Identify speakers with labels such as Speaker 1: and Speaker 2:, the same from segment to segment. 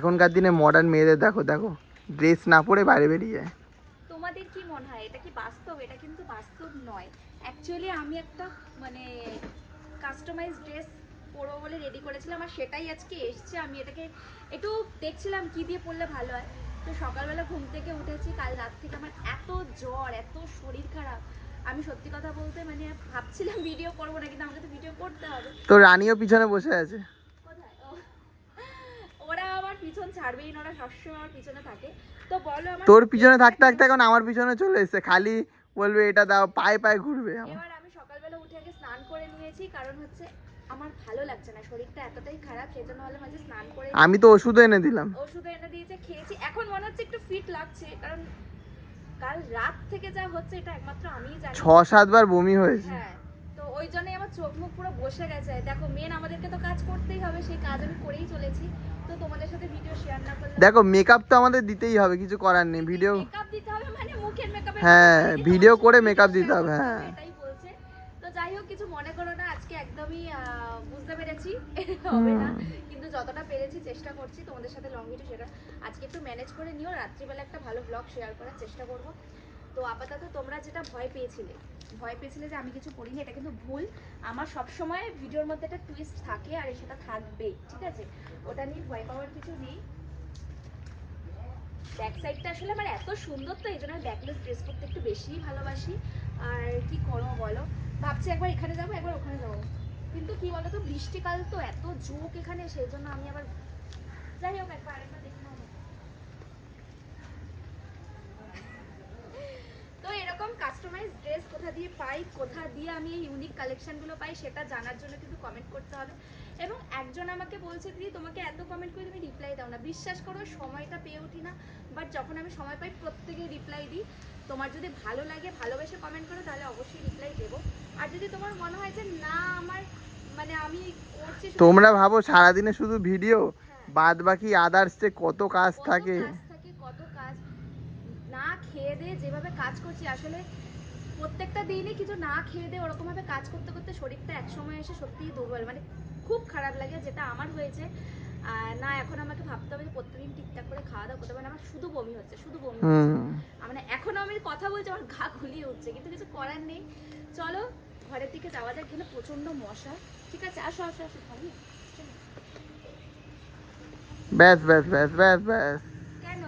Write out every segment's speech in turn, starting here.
Speaker 1: এখনকার দিনে মডার্ন মেয়েদের দেখো দেখো ড্রেস না পরে বাইরে বেরিয়ে যায়।
Speaker 2: তোমাদের কি মনে হয়? এটা কি বাস্তব? এটা কিন্তু বাস্তব নয়। অ্যাকচুয়ালি আমি একটা মানে কাস্টমাইজ ড্রেস পরবো বলে রেডি করেছিলাম আর সেটাই আজকে এসছে। আমি এটাকে একটু দেখছিলাম কি দিয়ে পরলে ভালো হয়। তো সকালবেলা ঘুম থেকে উঠেছি কাল রাত থেকে আমার এত জ্বর এত শরীর খারাপ। আমি সত্যি কথা বলতে মানে ভাবছিলাম ভিডিও করব না কিন্তু আমাকে তো ভিডিও করতে হবে।
Speaker 1: তো রানীও পিছনে বসে আছে
Speaker 2: কোথায় ও, ওরা আমার পিছন ছাড়বেই না ওরা সবসময় আমার পিছনে থাকে। তো বলো আমার
Speaker 1: তোর পিছনে থাকতে থাকতে এখন আমার পিছনে চলে এসছে খালি বলবে এটা দাও পায়ে পায়ে ঘুরবে
Speaker 2: এবার আমি সকালবেলা উঠে আগে স্নান করে নিয়েছি কারণ হচ্ছে আমার ভালো লাগছে না শরীরটা এতটাই খারাপ সেই জন্য হলে মাঝে স্নান করে
Speaker 1: আমি তো ওষুধ এনে দিলাম।
Speaker 2: ওষুধ এনে দিয়েছে খেয়েছি। এখন মনে হচ্ছে একটু ফিট লাগছে কারণ কাল রাত থেকে যা হচ্ছে এটা একমাত্র আমিই জানি।
Speaker 1: ছ সাতবার বমি হয়েছে।
Speaker 2: হ্যাঁ তো ওই জন্যই আমার চোখ মুখ পুরো বসে গেছে। দেখো মেন আমাদেরকে তো কাজ করতেই হবে সেই কাজ আমি করেই চলেছি। তো তোমাদের সাথে ভিডিও শেয়ার না করলে
Speaker 1: দেখো মেকআপ তো আমাদের দিতেই হবে কিছু করার নেই ভিডিও
Speaker 2: মেকআপ দিতে হবে মানে মুখের মেকআপ
Speaker 1: হ্যাঁ, video করে makeup দিতে হবে, হ্যাঁ।
Speaker 2: এটাই বলছে। তো যাই হোক কিছু মনে করো না আজকে একদমই বুঝতে পেরেছি হবে না। কিন্তু যতটা পেরেছি চেষ্টা করছি তোমাদের সাথে লং ভিডিও সেটা আজকে একটু ম্যানেজ করে নিও রাত্রিবেলা একটা ভালো ব্লগ শেয়ার করার চেষ্টা করব। তো আপাতত তোমরা যেটা ভয় পেয়েছিলে ভয় পেয়েছিলে যে আমি কিছু করিনি, এটা কিন্তু ভুল। আমার সব সময় ভিডিওর মধ্যে একটা টুইস্ট থাকে আর সেটা থাকবেই ঠিক আছে? ওটা নিয়ে ভয় পাওয়ার কিছু নেই। ব্যাক সাইডটা আসলে আমার এত সুন্দর তো, এই জন্য আমি ব্যাকলেস ড্রেস করতে একটু বেশিই ভালোবাসি। আর কি করব বলো? ভাবছি একবার এখানে যাব, একবার ওখানে যাব। কিন্তু কি বলো তো বৃষ্টিকাল তো এত ঝোঁক এখানে, সেই জন্য আমি আবার যাই হোক, একবার আরেকবার দেখে। কাস্টমাইজ ড্রেস কোথা দিয়ে পাই কোথা দিয়ে আমি এই ইউনিক কালেকশনগুলো পাই সেটা জানার জন্য কিন্তু কমেন্ট করতে হবে। এবং একজন আমাকে বলছে দিদি তোমাকে এত কমেন্ট করে তুমি রিপ্লাই দাও না। বিশ্বাস করো সময়টা পেয়ে উঠি না বাট যখন আমি সময় পাই প্রত্যেকেই রিপ্লাই দিই। তোমার যদি ভালো লাগে ভালোবেসে কমেন্ট করো তাহলে অবশ্যই রিপ্লাই দেবো। আর যদি তোমার মনে হয় যে না আমার মানে আমি করছি
Speaker 1: তোমরা ভাবো সারাদিনে শুধু ভিডিও। বাদ বাকি আদার্স যে কত কাজ থাকে
Speaker 2: কত কাজ না খেয়ে দিয়ে যেভাবে কাজ করছি আসলে প্রত্যেকটা দিনই কিছু না খেয়ে দিয়ে ওরকমভাবে কাজ করতে করতে শরীরটা এক সময় এসে সত্যিই দুর্বল। মানে খুব খারাপ লাগে যেটা আমার হয়েছে। না এখন আমাকে ভাবতে হবে যে প্রত্যেকদিন ঠিকঠাক করে খাওয়া দাওয়া করতে হবে। না, আমার শুধু বমি হচ্ছে শুধু বমি হচ্ছে। মানে এখনও আমি কথা বলছি আমার ঘা ঘুলিয়ে উঠছে কিন্তু কিছু করার নেই। চলো ঘরের দিকে যাওয়া যাক এখানে প্রচণ্ড মশা। ঠিক আছে আসো আসো আসো চলো।
Speaker 1: ব্যাস ব্যাস ব্যাস ব্যাস ব্যাস।
Speaker 2: কেন?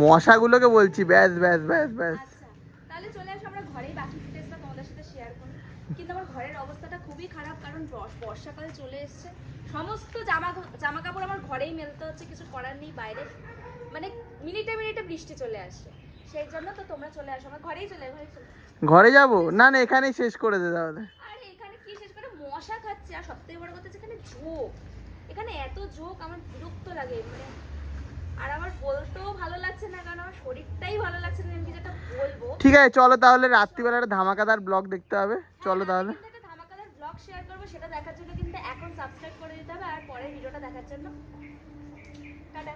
Speaker 1: মশাগুলোকে বলছি ব্যাস ব্যাস ব্যাস ব্যাস
Speaker 2: আচ্ছা তাহলে চলে আসো আমরা ঘরেই বাকি ফুটেজটা তোমাদের সাথে শেয়ার করি। কিন্তু আমার ঘরের অবস্থাটা খুবই খারাপ কারণ বর্ষাকাল চলে এসছে। সমস্ত জামা জামা কাপড় আমার ঘরেই মেলতে হচ্ছে কিছু করার নেই বাইরে। মানে মিনিটে মিনিটে বৃষ্টি চলে আসছে সেই জন্য তো তোমরা চলে আসো আমার ঘরেই চলে চলে
Speaker 1: ঘরে যাব? না না এখানেই শেষ করে দে তাহলে।
Speaker 2: আরে এখানে কি শেষ করে? মশা খাচ্ছে। আর সবথেকে বড় কথা এখানে ঝোঁক এখানে এত ঝোঁক আমার বিরক্ত লাগে। মানে আর আমার বলতেও ভালো লাগছে না কারণ আমার শরীরটাই ভালো লাগছে না আমি একটা বলব?
Speaker 1: ঠিক আছে চলো তাহলে রাত্রিবেলা একটা ধামাকাদার ব্লগ দেখতে হবে। চলো তাহলে।
Speaker 2: ধামাকাদার ব্লগ শেয়ার করব সেটা দেখার জন্য কিন্তু এখন সাবস্ক্রাইব করে দিতে হবে আর পরের ভিডিওটা দেখার জন্য। টাটা।